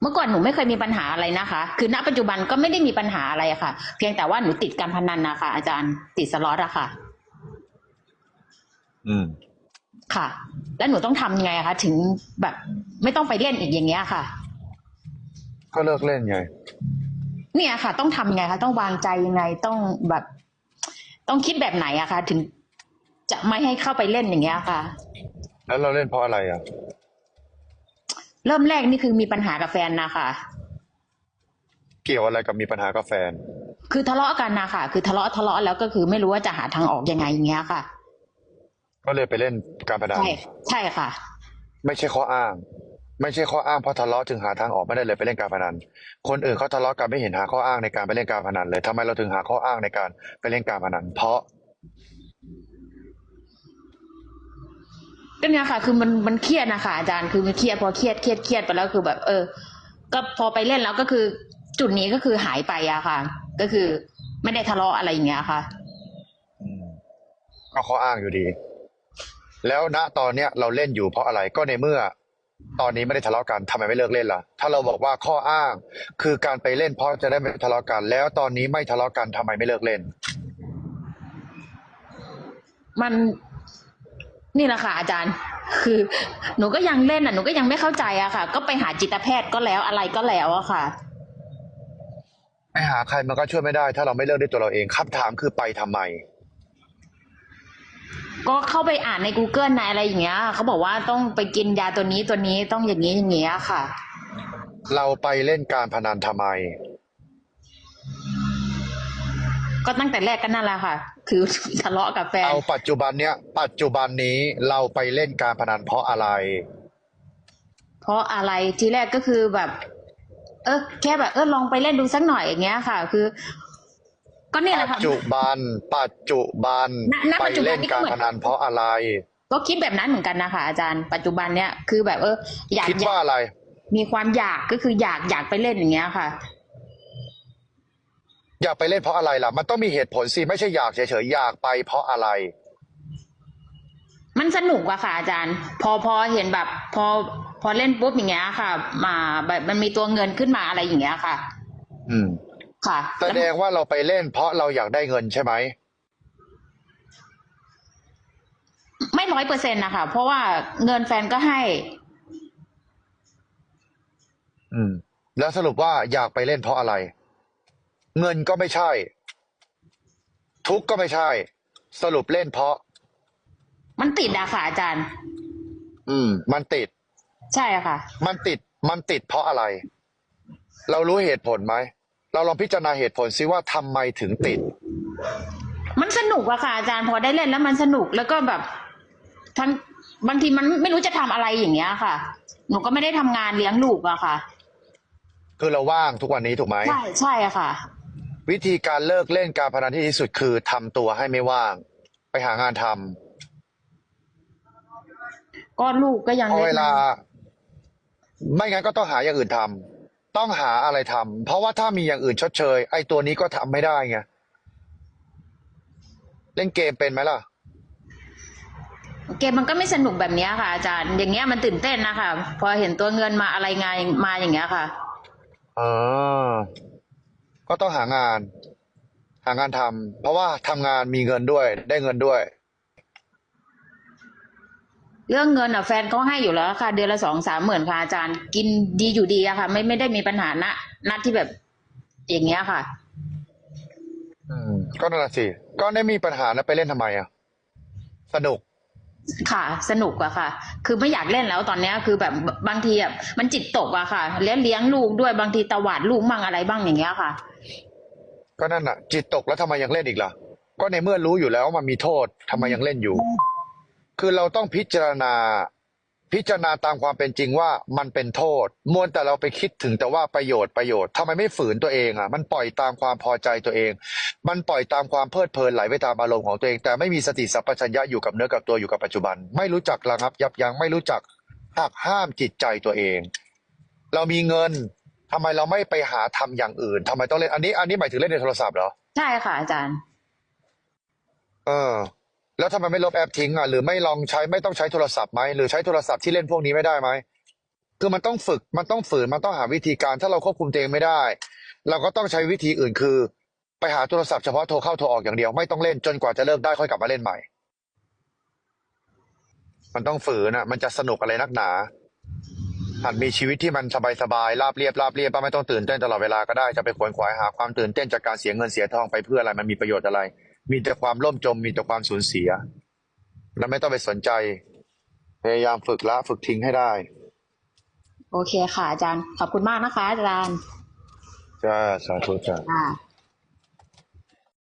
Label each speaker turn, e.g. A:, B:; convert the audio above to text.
A: เมื่อก่อนหนูไม่เคยมีปัญหาอะไรนะคะ คือณปัจจุบันก็ไม่ได้มีปัญหาอะไรอะค่ะ เพียงแต่ว่าหนูติดการพนันนะคะ อาจารย์ติดสล็อตอะค่ะ
B: อืม
A: ค่ะ แล้วหนูต้องทำยังไงอะคะถึงแบบ ไม่ต้องไปเล่นอีกอย่างเงี้ยค่ะ
B: ก็เลิกเล่นไง
A: เนี่ยค่ะ ต้องทำยังไงคะต้องวางใจยังไงต้องแบบ ต้องคิดแบบไหนอะคะถึงจะไม่ให้เข้าไปเล่นอย่างเงี้ยค่ะ
B: แล้วเราเล่นเพราะอะไรอะ
A: เริ่มแรกนี่คือมีปัญหากับแฟนนะคะ
B: เกี่ยวอะไรกับมีปัญหากับแฟน
A: คือทะเลาะกันนะคะคือทะเลาะทะเลาะแล้วก็คือไม่รู้ว่าจะหาทางออกยังไงอย่างเงี้ยค่ะ
B: ก็เลยไปเล่นการพนัน
A: ใช่ใช่ค่ะ
B: ไม่ใช่ข้ออ้าง ไม่ใช่ข้ออ้างเพราะทะเลาะจึงหาทางออกไม่ได้เลยไปเล่นการพนัน คนอื่นเขาทะเลาะกันไม่เห็นหาข้ออ้างในการไปเล่นการพนันเลยทำไมเราถึงหาข้ออ้างในการไปเล่นการพนัน เพราะ
A: ก็เนี่ยค่ะ คือมันมันเครียดนะคะอาจารย์คือมันเครียดพอเครียดเครียดเครียดไปแล้วคือแบบ เออ ก็พอไปเล่นแล้วก็คือ จุดนี้ก็คือหายไปอะค่ะ ก็คือไม่ได้ทะเลาะอะไรอย่างเงี้ยค่ะ
B: อืมก็ข้ออ้างอยู่ดี แล้วณตอนเนี้ยเราเล่นอยู่เพราะอะไรก็ในเมื่อ ตอนนี้ไม่ได้ทะเลาะกันทำไมไม่เลิกเล่นล่ะ ถ้าเราบอกว่าข้ออ้าง คือการไปเล่นเพราะจะได้ไม่ทะเลาะกัน แล้วตอนนี้ไม่ทะเลาะกันทำไมไม่เลิกเล่น
A: มัน นี่แหละค่ะอาจารย์ คือหนูก็ยังเล่นอะหนูก็ยังไม่เข้าใจอะค่ะ ก็ไปหาจิตแพทย์ก็แล้วอะไรก็แล้วอะค่ะ
B: ไปหาใครมันก็ช่วยไม่ได้ ถ้าเราไม่เลิกด้วยตัวเราเองคำถามคือไปทำไม
A: ก็เข้าไปอ่านใน Google ในอะไรอย่างเงี้ยเขาบอกว่าต้องไปกินยาตัวนี้ตัวนี้ต้องอย่างนี้อย่างเงี้ยค่ะ
B: เราไปเล่นการพนันทำไม
A: ก็ตั้งแต่แรกก็นั่นแหละค่ะ คือทะเลาะกับแฟน
B: เอาปัจจุบันเนี้ยปัจจุบันนี้เราไปเล่นการพนันเพราะอะไร
A: เพราะอะไรทีแรกก็คือแบบ เออแค่แบบเออลองไปเล่นดูสักหน่อยอย่างเงี้ยค่ะ คือ ก็เนี่ยแห
B: ปั
A: ละ
B: จ
A: ค่ะ
B: จุบัน ปัจจุบัน
A: ณณ
B: ไป
A: ปัจจุบัน
B: เล่น
A: นี่
B: การ
A: ก็เหมื
B: พ
A: อน
B: นันเพราะอะไร
A: ก็คิดแบบนั้นเหมือนกันนะคะอาจารย์ปัจจุบันเนี้ยคือแบบเอออยาก
B: คิด
A: อยา
B: ว่ากอะไร
A: มีความอยากก็คืออยากอยากไปเล่นอย่างเงี้ยค่ะ
B: อยากไปเล่นเพราะอะไรล่ะ มันต้องมีเหตุผลสิ ไม่ใช่อยากเฉยๆ อยากไปเพราะอะไร
A: มันสนุกอะค่ะอาจารย์ พอพอเห็นแบบ พอพอเล่นปุ๊บอย่างเงี้ยค่ะ มาแบบมันมีตัวเงินขึ้นมาอะไรอย่างเงี้ยค่ะ
B: อืม
A: ค่ะ
B: แสดงว่าเราไปเล่นเพราะเราอยากได้เงินใช่ไหม
A: ไม่ร้อยเปอร์เซ็นต์นะคะ เพราะว่าเงินแฟนก็ให้
B: อืม แล้วสรุปว่าอยากไปเล่นเพราะอะไร เงินก็ไม่ใช่ ทุกข์ก็ไม่ใช่ สรุปเล่นเพราะ
A: มันติดอะค่ะอาจารย์
B: อืม มันติด
A: ใช่ค่ะ
B: มันติด มันติดเพราะอะไร เรารู้เหตุผลไหม เราลองพิจารณาเหตุผลซิว่าทำไมถึงติด
A: มันสนุกอะค่ะอาจารย์พอได้เล่นแล้วมันสนุกแล้วก็แบบทั้งบางทีมันไม่รู้จะทำอะไรอย่างเงี้ยค่ะ หนูก็ไม่ได้ทำงานเลี้ยงลูกอะค่ะ
B: คือเราว่างทุกวันนี้ถูกไหม
A: ใช่ใช่อะค่ะ
B: วิธีการเลิกเล่นการพนันที่ดีที่สุดคือทำตัวให้ไม่ว่าง ไปหางานทำ
A: ก็ลูกก็ยัง
B: พอ
A: เล็ก
B: เวลา ไม่งั้นก็ต้องหาอย่างอื่นทำต้องหาอะไรทำเพราะว่าถ้ามีอย่างอื่นชดเชย ไอ้ตัวนี้ก็ทำไม่ได้ไงเล่นเกมเป็นไหมล่ะ
A: เกมมันก็ไม่สนุกแบบเนี้ยค่ะอาจารย์อย่างเงี้ยมันตื่นเต้นนะคะพอเห็นตัวเงินมาอะไรงานมาอย่างเงี้ยค่ะ
B: อ๋อ ก็ต้องหางาน หางานทำเพราะว่าทำงานมีเงินด้วย ได้เงินด้วย
A: เรื่องเงินอะแฟนเขาให้อยู่แล้วค่ะ เดือนละสองสามหมื่นค่ะอาจารย์ กินดีอยู่ดีอะค่ะ ไม่ไม่ได้มีปัญหาณนัดที่แบบอย่างเงี้ยค่ะ
B: อืม ก็นั่นแหละสิก็ได้มีปัญหาแล้วไปเล่นทำไมอะสนุก
A: ค่ะ สนุกอะค่ะ คือไม่อยากเล่นแล้วตอนเนี้ยคือแบบบางทีอะมันจิตตกอะค่ะ เลี้ยงเลี้ยงลูกด้วยบางทีตวาดลูกมั่งอะไรบ้างอย่างเงี้ยค่ะ
B: ก็นั่นน่ะ จิตตกแล้วทำไมยังเล่นอีกล่ะ ก็ในเมื่อรู้อยู่แล้วว่ามันมีโทษทำไมยังเล่นอยู่ คือเราต้องพิจารณา พิจารณาตามความเป็นจริงว่ามันเป็นโทษมวนแต่เราไปคิดถึงแต่ว่าประโยชน์ประโยชน์ทำไมไม่ฝืนตัวเองอะ มันปล่อยตามความพอใจตัวเอง มันปล่อยตามความเพลิดเพลินไหลไปตามอารมณ์ของตัวเอง แต่ไม่มีสติสัพพัญญะอยู่กับเนื้อกับตัวอยู่กับปัจจุบัน ไม่รู้จักระงับ ยับยั้งไม่รู้จักหักห้ามจิตใจตัวเอง เรามีเงิน ทำไมเราไม่ไปหาทำอย่างอื่นทำไมต้องเล่นอันนี้ อันนี้หมายถึงเล่นในโทรศัพท์เหรอ
A: ใช่ค่ะอาจารย์
B: เออ แล้วทำไมไม่ลบแอปทิ้งอะหรือไม่ลองใช้ไม่ต้องใช้โทรศัพท์ไหมหรือใช้โทรศัพท์ที่เล่นพวกนี้ไม่ได้ไหมคือมันต้องฝึกมันต้องฝืนมันต้องหาวิธีการถ้าเราควบคุมตัวเองไม่ได้ เราก็ต้องใช้วิธีอื่นคือ ไปหาโทรศัพท์เฉพาะโทรเข้าโทรออกอย่างเดียวไม่ต้องเล่นจนกว่าจะเลิกได้ค่อยกลับมาเล่นใหม่ มันต้องฝืนอะ มันจะสนุกอะไรนักหนา หัดมีชีวิตที่มันสบายๆราบเรียบราบเรียบไม่ต้องตื่นเต้นตลอดเวลาก็ได้จะไปขวนขวายหาความตื่นเต้นจากการเสียเงินเสียทองไปเพื่ออะไรมันมีประโยชน์อะไร มีแต่ความล่มจมมีแต่ความสูญเสียแล้วไม่ต้องไปสนใจ พยายามฝึกละฝึกทิ้งให้ได้
A: โอเคค่ะอาจารย์ขอบคุณมากนะคะ อาจารย์
B: จ้าสาธุจ้า
A: ค่ะ